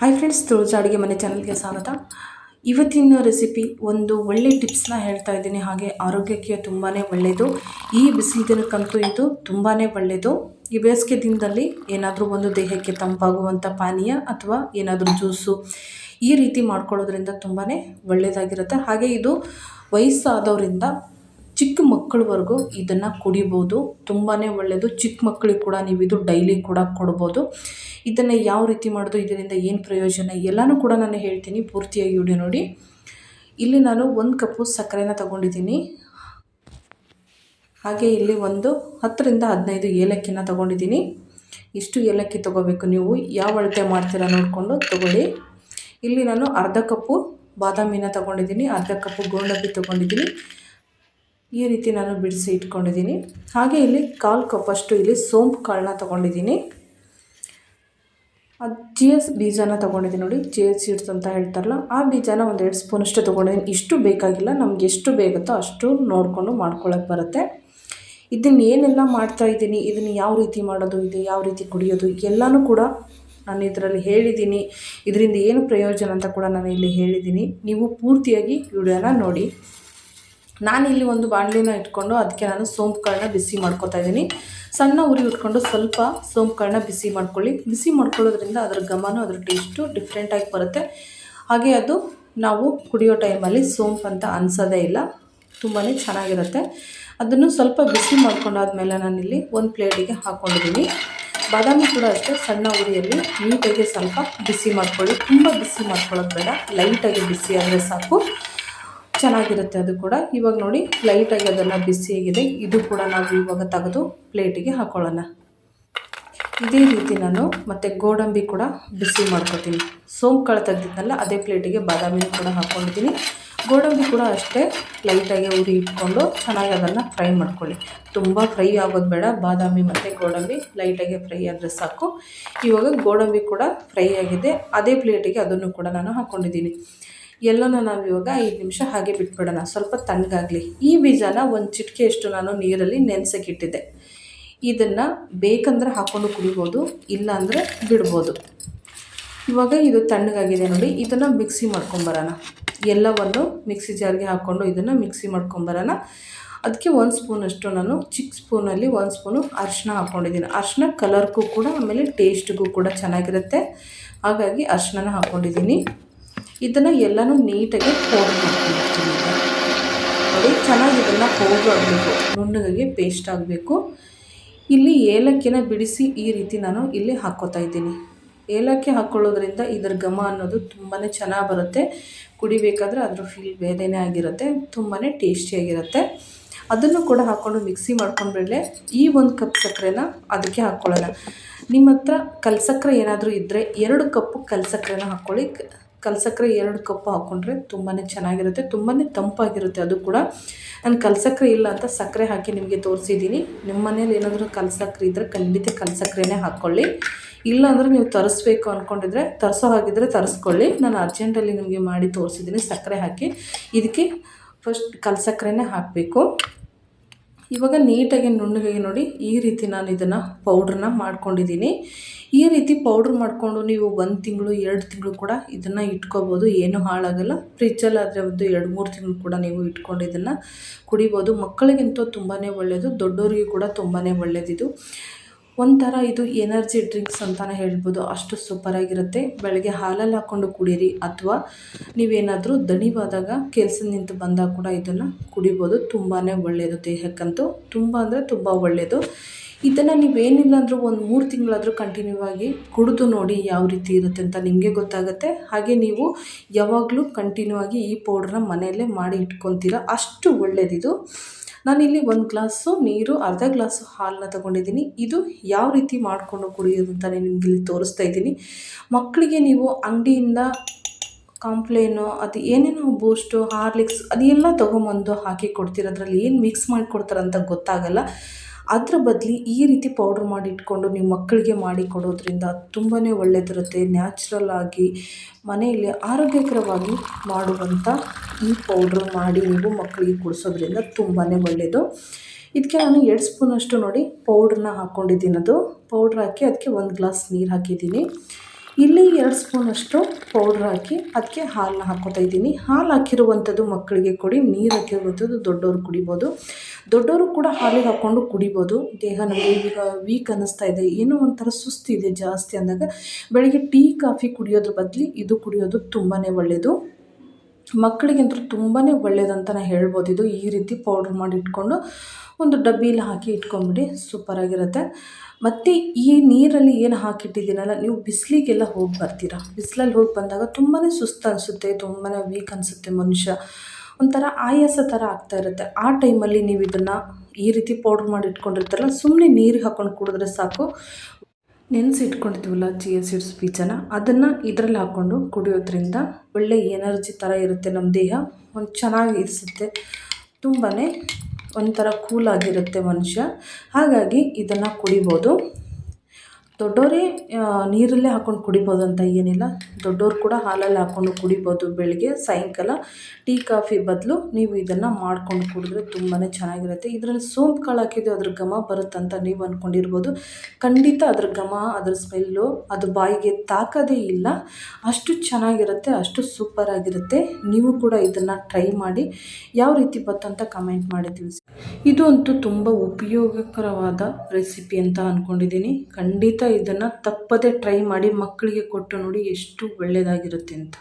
Hi friends ತುಳಜ ಅಡುಗೆ ಮನೆ ಚಾನಲ್ಗೆ ಸ್ವಾಗತ. ಇವತ್ತಿನ ರೆಸಿಪಿ ಒಂದು ಒಳ್ಳೆ ಟಿಪ್ಸ್ನ ಹೇಳ್ತಾ ಇದ್ದೀನಿ. ಹಾಗೆ ಆರೋಗ್ಯಕ್ಕೆ ತುಂಬಾ ಒಳ್ಳೆಯದು ಈ ಬಿಸಿ ದಿನಕ್ಕಂತೂ ಇದು ತುಂಬಾ ಒಳ್ಳೆಯದು ಈ ಬೇಸಿಗೆ ದಿನದಲ್ಲಿ ಏನಾದರೂ ಒಂದು ದೇಹಕ್ಕೆ ತಂಪಾಗುವಂಥ ಪಾನೀಯ ಅಥವಾ ಏನಾದರೂ ಜ್ಯೂಸು ಈ ರೀತಿ ಮಾಡ್ಕೊಳ್ಳೋದ್ರಿಂದ ತುಂಬಾ ಒಳ್ಳೆಯದಾಗಿರುತ್ತೆ ಹಾಗೆ ಇದು ವಯಸ್ಸಾದವರಿಂದ ಚಿಕ್ಕ ಮಕ್ಕಳವರೆಗೂ ಇದನ್ನು ಕುಡಿಬೋದು. ತುಂಬಾ ಒಳ್ಳೆಯದು ಚಿಕ್ಕ ಮಕ್ಕಳಿಗೆ ಕೂಡ ನೀವು ಇದು ಡೈಲಿ ಕೂಡ ಕೊಡ್ಬೋದು. ಇದನ್ನು ಯಾವ ರೀತಿ ಮಾಡೋದು, ಇದರಿಂದ ಏನು ಪ್ರಯೋಜನ? ಎಲ್ಲನೂ ಕೂಡ ನಾನು ಹೇಳ್ತೀನಿ. ಪೂರ್ತಿಯಾಗಿ ವಿಡಿಯೋ ನೋಡಿ. ಇಲ್ಲಿ ನಾನು ಒಂದು ಕಪ್ಪು ಸಕ್ಕರೆನ ತಗೊಂಡಿದ್ದೀನಿ. ಹಾಗೆ ಇಲ್ಲಿ ಒಂದು ಹತ್ತರಿಂದ ಹದಿನೈದು ಏಲಕ್ಕಿನ ತಗೊಂಡಿದ್ದೀನಿ. ಇಷ್ಟು ಏಲಕ್ಕಿ ತೊಗೋಬೇಕು ನೀವು. ಯಾವ ಅಳತೆ ಮಾಡ್ತೀರಾ ನೋಡಿಕೊಂಡು ತೊಗೊಳ್ಳಿ. ಇಲ್ಲಿ ನಾನು ಅರ್ಧ ಕಪ್ಪು ಬಾದಾಮಿನ ತೊಗೊಂಡಿದ್ದೀನಿ. ಅರ್ಧ ಕಪ್ಪು ಗೋಡಂಬಿ ತೊಗೊಂಡಿದ್ದೀನಿ. ಈ ರೀತಿ ನಾನು ಬಿಡಿಸಿ ಇಟ್ಕೊಂಡಿದ್ದೀನಿ. ಹಾಗೆ ಇಲ್ಲಿ ಕಾಲು ಕಪ್ಪಷ್ಟು ಇಲ್ಲಿ ಸೋಂಪು ಕಾಳನ್ನ ತೊಗೊಂಡಿದ್ದೀನಿ. ಅದು ಚಿಯಸ್ ಬೀಜನ ತೊಗೊಂಡಿದ್ದೀನಿ ನೋಡಿ ಚಿಯಸ್ ಸೀಡ್ಸ್ ಅಂತ ಹೇಳ್ತಾರಲ್ಲ, ಆ ಬೀಜನ ಒಂದು ಎರಡು ಸ್ಪೂನ್ ಅಷ್ಟು ತೊಗೊಂಡಿದ್ದೀನಿ. ಇಷ್ಟು ಬೇಕಾಗಿಲ್ಲ, ನಮ್ಗೆ ಎಷ್ಟು ಬೇಗುತ್ತೋ ಅಷ್ಟು ನೋಡಿಕೊಂಡು ಮಾಡ್ಕೊಳ್ಳೋಕೆ ಬರುತ್ತೆ. ಇದನ್ನು ಏನೆಲ್ಲ ಮಾಡ್ತಾ ಇದ್ದೀನಿ ಇದನ್ನು ಯಾವ ರೀತಿ ಮಾಡೋದು, ಇದು ಯಾವ ರೀತಿ ಕುಡಿಯೋದು, ಎಲ್ಲನೂ ಕೂಡ ನಾನು ಇದರಲ್ಲಿ ಹೇಳಿದ್ದೀನಿ. ಇದರಿಂದ ಏನು ಪ್ರಯೋಜನ ಅಂತ ಕೂಡ ನಾನು ಇಲ್ಲಿ ಹೇಳಿದ್ದೀನಿ. ನೀವು ಪೂರ್ತಿಯಾಗಿ ವಿಡಿಯೋನ ನೋಡಿ. ನಾನಿಲ್ಲಿ ಒಂದು ಬಾಣಲಿನ ಇಟ್ಕೊಂಡು ಅದಕ್ಕೆ ನಾನು ಸೋಂಪು ಕಾಳನ್ನ ಬಿಸಿ ಮಾಡ್ಕೊತಾ ಇದ್ದೀನಿ. ಸಣ್ಣ ಉರಿ ಇಟ್ಕೊಂಡು ಸ್ವಲ್ಪ ಸೋಂಪು ಕಾಳನ್ನ ಬಿಸಿ ಮಾಡ್ಕೊಳ್ಳಿ. ಬಿಸಿ ಮಾಡ್ಕೊಳ್ಳೋದ್ರಿಂದ ಅದರ ಘಮನೂ, ಅದರ ಟೇಸ್ಟು ಡಿಫ್ರೆಂಟಾಗಿ ಬರುತ್ತೆ. ಹಾಗೆ ಅದು ನಾವು ಕುಡಿಯೋ ಟೈಮಲ್ಲಿ ಸೋಂಪು ಅಂತ ಅನಿಸೋದೇ ಇಲ್ಲ. ತುಂಬಾ ಚೆನ್ನಾಗಿರುತ್ತೆ. ಅದನ್ನು ಸ್ವಲ್ಪ ಬಿಸಿ ಮಾಡ್ಕೊಂಡಾದ್ಮೇಲೆ ನಾನಿಲ್ಲಿ ಒಂದು ಪ್ಲೇಟಿಗೆ ಹಾಕ್ಕೊಂಡಿದ್ದೀನಿ ಬಾದಾಮಿ ಕೂಡ ಅಷ್ಟೇ, ಸಣ್ಣ ಉರಿಯಲ್ಲಿ ನೀಟಾಗಿ ಸ್ವಲ್ಪ ಬಿಸಿ ಮಾಡ್ಕೊಳ್ಳಿ. ತುಂಬ ಬಿಸಿ ಮಾಡ್ಕೊಳ್ಳೋದು ಬೇಡ. ಲೈಟಾಗಿ ಬಿಸಿ ಆದರೆ ಸಾಕು. ಚೆನ್ನಾಗಿರುತ್ತೆ ಅದು ಕೂಡ. ಇವಾಗ ನೋಡಿ ಲೈಟಾಗಿ ಅದನ್ನು ಬಿಸಿಯಾಗಿದೆ ಇದು ಕೂಡ ನಾವು ಇವಾಗ ತೆಗೆದು ಪ್ಲೇಟಿಗೆ ಹಾಕೊಳ್ಳೋಣ. ಇದೇ ರೀತಿ ನಾನು ಮತ್ತು ಗೋಡಂಬಿ ಕೂಡ ಬಿಸಿ ಮಾಡ್ಕೊತೀನಿ. ಕಾಳು ತೆಗ್ದಿದ್ನಲ್ಲ, ಅದೇ ಪ್ಲೇಟಿಗೆ ಬಾದಾಮಿ ಕೂಡ ಹಾಕ್ಕೊಂಡಿದ್ದೀನಿ ಗೋಡಂಬಿ ಕೂಡ ಅಷ್ಟೇ ಲೈಟಾಗಿ ಉರಿ ಇಟ್ಕೊಂಡು ಚೆನ್ನಾಗಿ ಅದನ್ನು ಫ್ರೈ ಮಾಡ್ಕೊಳ್ಳಿ. ತುಂಬ ಫ್ರೈ ಆಗೋದು ಬೇಡ. ಬಾದಾಮಿ ಮತ್ತು ಗೋಡಂಬಿ ಲೈಟಾಗಿ ಫ್ರೈ ಆದರೆ ಸಾಕು. ಇವಾಗ ಗೋಡಂಬಿ ಕೂಡ ಫ್ರೈ ಆಗಿದೆ. ಅದೇ ಪ್ಲೇಟಿಗೆ ಅದನ್ನು ಕೂಡ ನಾನು ಹಾಕ್ಕೊಂಡಿದ್ದೀನಿ ಎಲ್ಲನೂ ನಾವು ಇವಾಗ ಐದು ನಿಮಿಷ ಹಾಗೆ ಬಿಟ್ಬಿಡೋಣ. ಸ್ವಲ್ಪ ತಣ್ಣಗಾಗಲಿ. ಈ ಬೀಜನ ಒಂದು ಚಿಟಿಕೆಯಷ್ಟು ನಾನು ನೀರಲ್ಲಿ ನೆನೆಸಕ್ಕಿಟ್ಟಿದ್ದೆ ಇದನ್ನು ಬೇಕಂದ್ರೆ ಹಾಕ್ಕೊಂಡು ಕುಡಿಬೋದು, ಇಲ್ಲಾಂದರೆ ಬಿಡ್ಬೋದು. ಇವಾಗ ಇದು ತಣ್ಣಗಾಗಿದೆ ನೋಡಿ, ಇದನ್ನು ಮಿಕ್ಸಿ ಮಾಡ್ಕೊಂಬರೋಣ ಎಲ್ಲವನ್ನು ಮಿಕ್ಸಿ ಜಾರ್ಗೆ ಹಾಕ್ಕೊಂಡು ಇದನ್ನು ಮಿಕ್ಸಿ ಮಾಡ್ಕೊಂಬರೋಣ ಅದಕ್ಕೆ ಒಂದು ಸ್ಪೂನಷ್ಟು ನಾನು ಚಿಕ್ಕ ಸ್ಪೂನಲ್ಲಿ ಒಂದು ಸ್ಪೂನು ಅರಿಶಿನ ಹಾಕ್ಕೊಂಡಿದ್ದೀನಿ ಅರಿಶಿನ ಕಲರ್ಗೂ ಕೂಡ, ಆಮೇಲೆ ಟೇಸ್ಟ್ಗೂ ಕೂಡ ಚೆನ್ನಾಗಿರುತ್ತೆ. ಹಾಗಾಗಿ ಅರಿಶಿನ ಹಾಕ್ಕೊಂಡಿದ್ದೀನಿ ಇದನ್ನು ಎಲ್ಲನೂ ನೀಟಾಗಿ ಪೌಡರ್ ಮಾಡ್ಕೊಂಡಿರ್ತೀನಿ ನೋಡಿ, ಚೆನ್ನಾಗಿ ಇದನ್ನು ಪೌಡ್ರ್ ಆಗಬೇಕು. ನುಣ್ಣಗಾಗಿ ಪೇಸ್ಟ್ ಆಗಬೇಕು. ಇಲ್ಲಿ ಏಲಕ್ಕಿನ ಬಿಡಿಸಿ ಈ ರೀತಿ ನಾನು ಇಲ್ಲಿ ಹಾಕ್ಕೋತಾ ಇದ್ದೀನಿ. ಏಲಕ್ಕಿ ಹಾಕ್ಕೊಳ್ಳೋದ್ರಿಂದ ಇದರ ಘಮ ಅನ್ನೋದು ತುಂಬಾ ಚೆನ್ನಾಗಿ ಬರುತ್ತೆ. ಕುಡಿಬೇಕಾದ್ರೆ ಅದರ ಫೀಲ್ ಬೇರೆಯೇ ಆಗಿರುತ್ತೆ. ತುಂಬಾ ಟೇಸ್ಟಿಯಾಗಿರುತ್ತೆ ಅದನ್ನು ಕೂಡ ಹಾಕ್ಕೊಂಡು ಮಿಕ್ಸಿ ಮಾಡ್ಕೊಂಡ್ಬಿಡಲೆ ಈ ಒಂದು ಕಪ್ ಸಕ್ಕರೆನ ಅದಕ್ಕೆ ಹಾಕ್ಕೊಳ್ಳೋಣ ನಿಮ್ಮ ಹತ್ರ ಕಲ್ಸಕ್ಕರೆ ಏನಾದರೂ ಇದ್ದರೆ ಎರಡು ಕಪ್ಪು ಕಲ್ಸಕ್ಕರೆನ ಹಾಕ್ಕೊಳ್ಳಿ ಕಲ್ಸಕ್ಕರೆ ಎರಡು ಕಪ್ಪು ಹಾಕ್ಕೊಂಡ್ರೆ ತುಂಬಾ ಚೆನ್ನಾಗಿರುತ್ತೆ ತುಂಬಾ ತಂಪಾಗಿರುತ್ತೆ ಅದು ಕೂಡ. ನಾನು ಕಲ್ಸಕ್ಕರೆ ಇಲ್ಲ ಅಂತ ಸಕ್ಕರೆ ಹಾಕಿ ನಿಮಗೆ ತೋರಿಸಿದ್ದೀನಿ. ನಿಮ್ಮ ಮನೇಲಿ ಏನಾದರೂ ಕಲ್ಸಕ್ಕರೆ ಇದ್ದರೆ ಖಂಡಿತ ಕಲ್ಸಕ್ಕರೆನೇ ಹಾಕ್ಕೊಳ್ಳಿ ಇಲ್ಲ ಅಂದರೆ ನೀವು ತರಿಸ್ಬೇಕು ಅಂದ್ಕೊಂಡಿದ್ರೆ ತರಿಸೋ ಹಾಗಿದ್ರೆ ತರಿಸ್ಕೊಳ್ಳಿ. ನಾನು ಅರ್ಜೆಂಟಲ್ಲಿ ನಿಮಗೆ ಮಾಡಿ ತೋರಿಸಿದ್ದೀನಿ ಸಕ್ಕರೆ ಹಾಕಿ. ಇದಕ್ಕೆ ಫಸ್ಟ್ ಕಲ್ಸಕ್ಕರೆನೇ ಹಾಕಬೇಕು. ಇವಾಗ ನೀಟಾಗಿ ನುಣ್ಣಗಾಗಿ ನೋಡಿ ಈ ರೀತಿ ನಾನು ಇದನ್ನು ಪೌಡ್ರನ್ನ ಮಾಡ್ಕೊಂಡಿದ್ದೀನಿ. ಈ ರೀತಿ ಪೌಡ್ರ್ ಮಾಡಿಕೊಂಡು ನೀವು ಒಂದು ತಿಂಗಳು, ಎರಡು ತಿಂಗಳು ಕೂಡ ಇದನ್ನು ಇಟ್ಕೋಬೋದು. ಏನೂ ಹಾಳಾಗಲ್ಲ. ಫ್ರಿಜ್ಜಲ್ಲಾದರೆ ಒಂದು ಎರಡು, ಮೂರು ತಿಂಗಳು ಕೂಡ ನೀವು ಇಟ್ಕೊಂಡು ಇದನ್ನು ಕುಡಿಬೋದು. ಮಕ್ಕಳಿಗಿಂತ ತುಂಬಾ ಒಳ್ಳೆಯದು ದೊಡ್ಡವರಿಗೂ ಕೂಡ ತುಂಬಾ ಒಳ್ಳೆಯದಿದು ಒಂಥರ ಇದು ಎನರ್ಜಿ ಡ್ರಿಂಕ್ಸ್ ಅಂತಲೇ ಹೇಳ್ಬೋದು. ಅಷ್ಟು ಸೂಪರಾಗಿರುತ್ತೆ ಬೆಳಗ್ಗೆ ಹಾಲಲ್ಲಿ ಹಾಕ್ಕೊಂಡು ಕುಡೀರಿ ಅಥವಾ ನೀವೇನಾದರೂ ದಣಿವಾದಾಗ ಕೆಲಸ ನಿಂತು ಬಂದಾಗ ಕೂಡ ಇದನ್ನು ಕುಡಿಬೋದು. ತುಂಬಾ ಒಳ್ಳೆಯದು ದೇಹಕ್ಕಂತೂ. ತುಂಬ ಅಂದರೆ ತುಂಬ ಒಳ್ಳೆಯದು ಇದನ್ನು ನೀವೇನಿಲ್ಲ ಅಂದರೂ ಒಂದು ಮೂರು ತಿಂಗಳಾದರೂ ಕಂಟಿನ್ಯೂ ಆಗಿ ಕುಡಿದು ನೋಡಿ ಯಾವ ರೀತಿ ಇರುತ್ತೆ ಅಂತ ನಿಮಗೆ ಗೊತ್ತಾಗುತ್ತೆ. ಹಾಗೆ ನೀವು ಯಾವಾಗಲೂ ಕಂಟಿನ್ಯೂ ಆಗಿ ಈ ಪೌಡ್ರನ್ನ ಮನೆಯಲ್ಲೇ ಮಾಡಿ ಇಟ್ಕೊತೀರ. ಅಷ್ಟು ಒಳ್ಳೆಯದಿದು ನಾನಿಲ್ಲಿ ಒಂದು ಗ್ಲಾಸು ನೀರು, ಅರ್ಧ ಗ್ಲಾಸು ಹಾಲನ್ನ ತೊಗೊಂಡಿದ್ದೀನಿ. ಇದು ಯಾವ ರೀತಿ ಮಾಡಿಕೊಂಡು ಕುಡಿಯೋದು ಅಂತ ನಿಮ್ಗೆ ಇಲ್ಲಿ ತೋರಿಸ್ತಾ ಇದ್ದೀನಿ. ಮಕ್ಕಳಿಗೆ ನೀವು ಅಂಗಡಿಯಿಂದ ಕಾಂಪ್ಲೇನು, ಅದು ಏನೇನೋ ಬೂಸ್ಟು ಹಾರ್ಲಿಕ್ಸ್, ಅದೆಲ್ಲ ತೊಗೊಂಬಂದು ಹಾಕಿ ಕೊಡ್ತೀರ, ಅದರಲ್ಲಿ ಏನು ಮಿಕ್ಸ್ ಮಾಡಿ ಕೊಡ್ತಾರಂತ ಗೊತ್ತಾಗಲ್ಲ. ಅದ್ರ ಬದಲಿ ಈ ರೀತಿ ಪೌಡ್ರ್ ಮಾಡಿ ಇಟ್ಕೊಂಡು ನಿಮ್ಮ ಮಕ್ಕಳಿಗೆ ಮಾಡಿ ಕೊಡೋದ್ರಿಂದ ತುಂಬಾ ಒಳ್ಳೆಯದಿರುತ್ತೆ ನ್ಯಾಚುರಲ್ ಆಗಿ ಮನೆಯಲ್ಲಿ ಆರೋಗ್ಯಕರವಾಗಿ ಮಾಡುವಂಥ ಈ ಪೌಡ್ರ್ ಮಾಡಿ ನೀವು ಮಕ್ಕಳಿಗೆ ಕುಡಿಸೋದ್ರಿಂದ ತುಂಬಾ ಒಳ್ಳೆಯದು ಇದಕ್ಕೆ ನಾನು ಎರಡು ಸ್ಪೂನಷ್ಟು ನೋಡಿ ಪೌಡ್ರನ್ನ ಹಾಕ್ಕೊಂಡಿದ್ದೀನಿ ಅದು. ಪೌಡ್ರ್ ಹಾಕಿ ಅದಕ್ಕೆ ಒಂದು ಗ್ಲಾಸ್ ನೀರು ಹಾಕಿದ್ದೀನಿ. ಇಲ್ಲಿ ಎರಡು ಸ್ಪೂನಷ್ಟು ಪೌಡ್ರ್ ಹಾಕಿ ಅದಕ್ಕೆ ಹಾಲನ್ನ ಹಾಕ್ಕೋತಾ ಇದ್ದೀನಿ. ಹಾಲು ಹಾಕಿರುವಂಥದ್ದು ಮಕ್ಕಳಿಗೆ ಕೊಡಿ, ನೀರು ಹಾಕಿರುವಂಥದ್ದು ದೊಡ್ಡವರು ಕುಡಿಬೋದು. ದೊಡ್ಡವರು ಕೂಡ ಹಾಲಿಗೆ ಹಾಕ್ಕೊಂಡು ಕುಡಿಬೋದು. ದೇಹ ನಮಗೆ ಈಗ ವೀಕ್ ಅನ್ನಿಸ್ತಾ ಇದೆ. ಏನೋ ಒಂಥರ ಸುಸ್ತಿದೆ ಜಾಸ್ತಿ ಅಂದಾಗ ಬೆಳಿಗ್ಗೆ ಟೀ, ಕಾಫಿ ಕುಡಿಯೋದ್ರ ಬದಲಿ ಇದು ಕುಡಿಯೋದು ತುಂಬಾ ಒಳ್ಳೆಯದು ಮಕ್ಕಳಿಗಂತೂ ತುಂಬಾ ಒಳ್ಳೆಯದಂತ ಹೇಳ್ಬೋದು. ಇದು ಈ ರೀತಿ ಪೌಡ್ರ್ ಮಾಡಿ ಇಟ್ಕೊಂಡು ಒಂದು ಡಬ್ಬಿಲಿ ಹಾಕಿ ಇಟ್ಕೊಂಬಿಡಿ ಸೂಪರಾಗಿರುತ್ತೆ ಮತ್ತು ಈ ನೀರಲ್ಲಿ ಏನು ಹಾಕಿಟ್ಟಿದ್ದೀನಲ್ಲ, ನೀವು ಬಿಸಿಲಿಗೆಲ್ಲ ಹೋಗಿ ಬರ್ತೀರಾ? ಬಿಸಿಲಲ್ಲಿ ಹೋಗಿ ಬಂದಾಗ ತುಂಬಾ ಸುಸ್ತು ಅನಿಸುತ್ತೆ ತುಂಬಾ ವೀಕ್ ಅನಿಸುತ್ತೆ ಮನುಷ್ಯ. ಒಂಥರ ಆಯಾಸ ಥರ ಆಗ್ತಾ ಇರುತ್ತೆ. ಆ ಟೈಮಲ್ಲಿ ನೀವು ಇದನ್ನು ಈ ರೀತಿ ಪೌಡ್ರ್ ಮಾಡಿ ಇಟ್ಕೊಂಡಿರ್ತಾರಲ್ಲ ಸುಮ್ಮನೆ ನೀರಿಗೆ ಹಾಕ್ಕೊಂಡು ಕುಡಿದ್ರೆ ಸಾಕು. ನೆನೆಸಿ ಇಟ್ಕೊಂಡಿದ್ದೀವಲ್ಲ ಚಿಯಾ ಸೀಡ್ಸ್ ಬೀಜನ, ಅದನ್ನು ಇದರಲ್ಲಿ ಹಾಕ್ಕೊಂಡು ಕುಡಿಯೋದ್ರಿಂದ ಒಳ್ಳೆ ಎನರ್ಜಿ ಥರ ಇರುತ್ತೆ ನಮ್ಮ ದೇಹ. ಒಂದು ಚೆನ್ನಾಗಿ ಇರಿಸುತ್ತೆ. ತುಂಬಾ ಒಂಥರ ಕೂಲಾಗಿರುತ್ತೆ ಮನುಷ್ಯ. ಹಾಗಾಗಿ ಇದನ್ನು ಕುಡಿಬೋದು. ದೊಡ್ಡವರೇ ನೀರಲ್ಲೇ ಹಾಕ್ಕೊಂಡು ಕುಡಿಬೋದು ಅಂತ ಏನಿಲ್ಲ. ದೊಡ್ಡೋರು ಕೂಡ ಹಾಲಲ್ಲಿ ಹಾಕ್ಕೊಂಡು ಕುಡಿಬೋದು ಬೆಳಗ್ಗೆ, ಸಾಯಂಕಾಲ. ಟೀ, ಕಾಫಿ ಬದಲು ನೀವು ಇದನ್ನು ಮಾಡ್ಕೊಂಡು ಕುಡಿದ್ರೆ ತುಂಬಾ ಚೆನ್ನಾಗಿರುತ್ತೆ. ಇದರಲ್ಲಿ ಸೋಂಪು ಕಾಳು ಹಾಕಿದ್ದು ಅದ್ರ ಘಮ ಬರುತ್ತಂತ ನೀವು ಅಂದ್ಕೊಂಡಿರ್ಬೋದು ಖಂಡಿತ ಅದ್ರ ಘಮ, ಅದ್ರ ಸ್ಮೆಲ್ಲು, ಅದು ಬಾಯಿಗೆ ತಾಕೋದೇ ಇಲ್ಲ. ಅಷ್ಟು ಚೆನ್ನಾಗಿರುತ್ತೆ, ಅಷ್ಟು ಸೂಪರಾಗಿರುತ್ತೆ. ನೀವು ಕೂಡ ಇದನ್ನು ಟ್ರೈ ಮಾಡಿ. ಯಾವ ರೀತಿ ಬಂತಂತ ಕಮೆಂಟ್ ಮಾಡಿ ತಿಳಿಸಿ. ಇದು ಅಂತೂ ತುಂಬ ಉಪಯೋಗಕರವಾದ ರೆಸಿಪಿ ಅಂತ ಅಂದ್ಕೊಂಡಿದ್ದೀನಿ ಖಂಡಿತ ಇದನ್ನು ತಪ್ಪದೇ ಟ್ರೈ ಮಾಡಿ ಮಕ್ಕಳಿಗೆ ಕೊಟ್ಟು ನೋಡಿ ಎಷ್ಟು ಒಳ್ಳೆಯದಾಗಿರುತ್ತೆ ಅಂತ.